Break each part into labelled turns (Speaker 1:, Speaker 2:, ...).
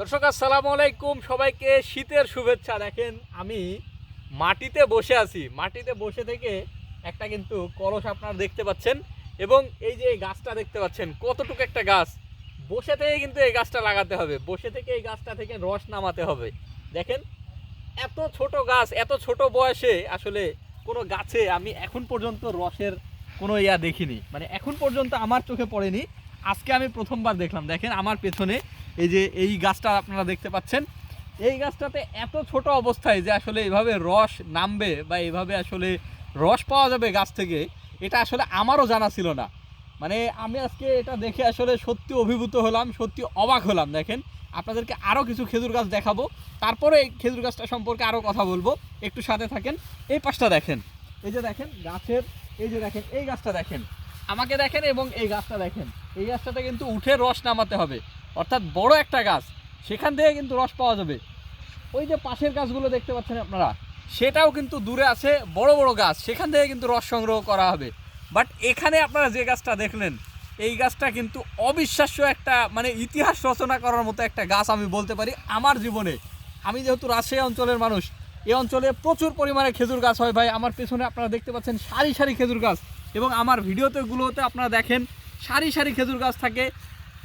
Speaker 1: দর্শক, আসসালামু আলাইকুম। সবাইকে শীতের শুভেচ্ছা দেখেন। আমি মাটিতে বসে আছি। মাটিতে বসে থেকে একটা কিন্তু কলস আপনারা দেখতে পাচ্ছেন এবং এই যে এই গাছটা দেখতে পাচ্ছেন, কতটুকু একটা গাছ। বসে থেকে কিন্তু এই গাছটা লাগাতে হবে। বসে থেকে এই গাছটা থেকে রস নামাতে হবে। দেখেন, এত ছোট গাছ, এত ছোট বয়সে আসলে কোনো গাছে আমি এখন পর্যন্ত রসের কোনো ইয়া দেখিনি। মানে এখন পর্যন্ত আমার চোখে পড়েনি। আজকে আমি প্রথমবার দেখলাম। দেখেন, আমার পেছনে এই যে এই গাছটা আপনারা দেখতে পাচ্ছেন, এই গাছটাতে এত ছোট অবস্থায় যে আসলে এভাবে রস নামবে বা এভাবে আসলে রস পাওয়া যাবে গাছ থেকে, এটা আসলে আমারও জানা ছিল না। মানে আমি আজকে এটা দেখে আসলে সত্যি অভিভূত হলাম, সত্যি অবাক হলাম, দেখেন। আপনাদেরকে আরও কিছু খেজুর গাছ দেখাবো, তারপরে এই খেজুর গাছটা সম্পর্কে আরও কথা বলব, একটু সাথে থাকেন। এই পাশটা দেখেন, এই যে দেখেন গাছের, এই যে দেখেন, এই গাছটা দেখেন। আমাকে দেখেন এবং এই গাছটা দেখেন। এই গাছটাতে কিন্তু উঠে রস নামাতে হবে। অর্থাৎ বড় একটা গাছ, সেখান থেকে কিন্তু রস পাওয়া যাবে। ওই যে পাশের গাছগুলো দেখতে পাচ্ছেন আপনারা, সেটাও কিন্তু দূরে আছে বড় বড় গাছ, সেখান থেকে কিন্তু রস সংগ্রহ করা হবে। বাট এখানে আপনারা যে গাছটা দেখলেন, এই গাছটা কিন্তু অবিশ্বাস্য একটা মানে ইতিহাস রচনা করার মতো একটা গাছ আমি বলতে পারি আমার জীবনে। আমি যেহেতু রাজশাহী অঞ্চলের মানুষ, এই অঞ্চলে প্রচুর পরিমাণে খেজুর গাছ হয় ভাই। আমার পেছনে আপনারা দেখতে পাচ্ছেন সারি সারি খেজুর গাছ এবং আমার ভিডিওতে গুলোতে আপনারা দেখেন, সারি সারি খেজুর গাছ থাকে।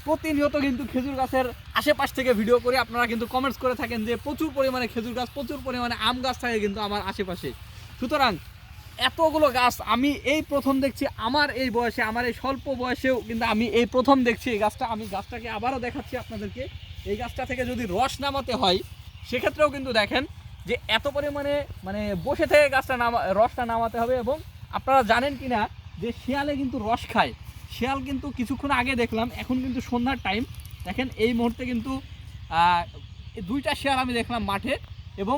Speaker 1: প্রতিনিয়ত কিন্তু খেজুর গাছের আশেপাশ থেকে ভিডিও করে আপনারা কিন্তু কমেন্টস করে থাকেন যে প্রচুর পরিমাণে খেজুর গাছ, প্রচুর পরিমাণে আম গাছ থাকে কিন্তু আমার আশেপাশে। সুতরাং এতগুলো গাছ আমি এই প্রথম দেখছি, আমার এই বয়সে, আমার এই স্বল্প বয়সেও কিন্তু আমি এই প্রথম দেখছি এই গাছটা। আমি গাছটাকে আবারও দেখাচ্ছি আপনাদেরকে। এই গাছটা থেকে যদি রস নামাতে হয়, সেক্ষেত্রেও কিন্তু দেখেন যে এত পরিমাণে মানে বসে থেকে গাছটা নামা রসটা নামাতে হবে এবং আপনারা জানেন কি না যে শিয়ালে কিন্তু রস খায়। শিয়াল কিন্তু কিছুক্ষণ আগে দেখলাম, এখন কিন্তু সন্ধ্যার টাইম দেখেন, এই মুহূর্তে কিন্তু দুইটা শিয়াল আমি দেখলাম মাঠে এবং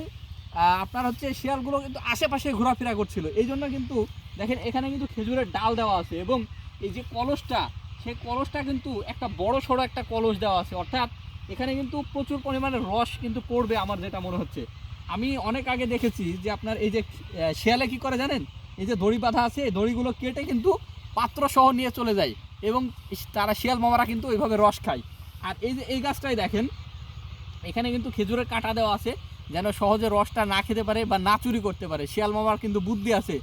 Speaker 1: আপনার হচ্ছে শিয়ালগুলো কিন্তু আশেপাশে ঘোরাফেরা করছিল। এই জন্য কিন্তু, দেখেন, এখানে কিন্তু খেজুরের ডাল দেওয়া আছে এবং এই যে কলসটা, সেই কলসটা কিন্তু একটা বড় সড়ো একটা কলস দেওয়া আছে। অর্থাৎ, এখানে কিন্তু প্রচুর পরিমাণে রস কিন্তু পড়বে আমার যেটা মনে হচ্ছে। আমি অনেক আগে দেখেছি যে আপনার এই যে শিয়ালে কি করে জানেন? এই যে দড়ি বাঁধা আছে, এই দড়িগুলো কেটে কিন্তু পাত্র সহ নিয়ে চলে যায় এবং তারা শিয়াল মামারা কিন্তু ওইভাবে রস খায়। আর এই যে এই গাছটাই দেখেন, এখানে কিন্তু খেজুরের কাঁটা দেওয়া আছে, যেন সহজে রসটা না খেতে পারে বা না চুরি করতে পারে। শিয়াল মামার কিন্তু বুদ্ধি আছে।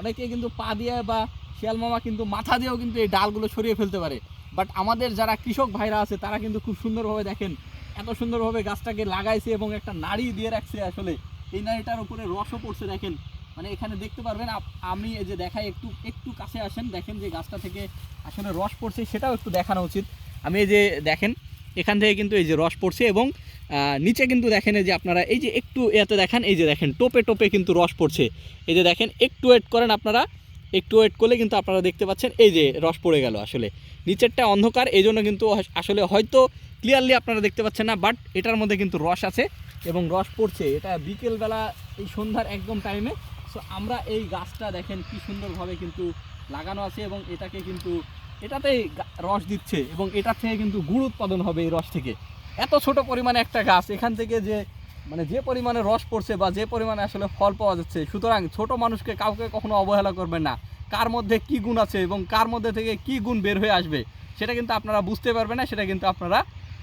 Speaker 1: অনেকে কিন্তু পা দিয়ে বা শিয়াল মামা কিন্তু মাথা দিয়েও কিন্তু এই ডালগুলো সরিয়ে ফেলতে পারে। বাট আমাদের যারা কৃষক ভাইরা আছে, তারা কিন্তু খুব সুন্দরভাবে দেখেন, এত সুন্দরভাবে গাছটাকে লাগাইছে এবং একটা নাড়ি দিয়ে রাখছে আসলে। এই নাড়িটার উপরে রসও পড়ছে, দেখেন। মানে এখানে দেখতে পারবেন আমি এই যে দেখাই, একটু একটু কাছে আসেন, দেখেন যে গাছটা থেকে আসলে রস পড়ছে, সেটাও একটু দেখানো উচিত। আমি এই যে দেখেন, এখান থেকে কিন্তু এই যে রস পড়ছে এবং নিচে কিন্তু দেখেন এই যে আপনারা, এই যে একটু এতে দেখেন, এই যে দেখেন, টোপে টোপে কিন্তু রস পড়ছে। এই যে দেখেন, একটু ওয়েট করেন আপনারা, একটু ওয়েট করলে কিন্তু আপনারা দেখতে পাচ্ছেন, এই যে রস পড়ে গেল আসলে। নিচেরটা অন্ধকার, এই জন্য কিন্তু আসলে হয়তো ক্লিয়ারলি আপনারা দেখতে পাচ্ছেন না বাট এটার মধ্যে কিন্তু রস আছে এবং রস পড়ছে। এটা বিকেলবেলা এই সন্ধ্যার একদম টাইমে সো আমরা এই গাছটা দেখেন কি সুন্দরভাবে কিন্তু লাগানো আছে এবং এটাকে কিন্তু, এটাতেই রস দিচ্ছে এবং এটার থেকে কিন্তু গুড় উৎপাদন হবে এই রস থেকে। এত ছোট পরিমাণে একটা গাছ, এখান থেকে যে মানে যে পরিমাণে রস পড়ছে বা যে পরিমাণে আসলে ফল পাওয়া যাচ্ছে, সুতরাং ছোট মানুষকে কাউকে কখনো অবহেলা করবেন না। কার মধ্যে কি গুণ আছে এবং কার মধ্যে থেকে কি গুণ বের হয়ে আসবে, সেটা কিন্তু আপনারা বুঝতে পারবেন না, সেটা কিন্তু আপনারা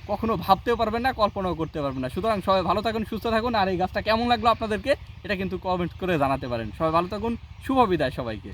Speaker 1: কখনো ভাবতেও পারবেন না, কল্পনাও করতে পারবেন না। সুতরাং সবাই ভালো থাকুন, সুস্থ থাকুন, আর এই গাছটা কেমন লাগল আপনাদেরকে, এটা কিন্তু কমেন্ট করে জানাতে পারেন। সবাই ভালো থাকুন, শুভ বিদায় সবাইকে।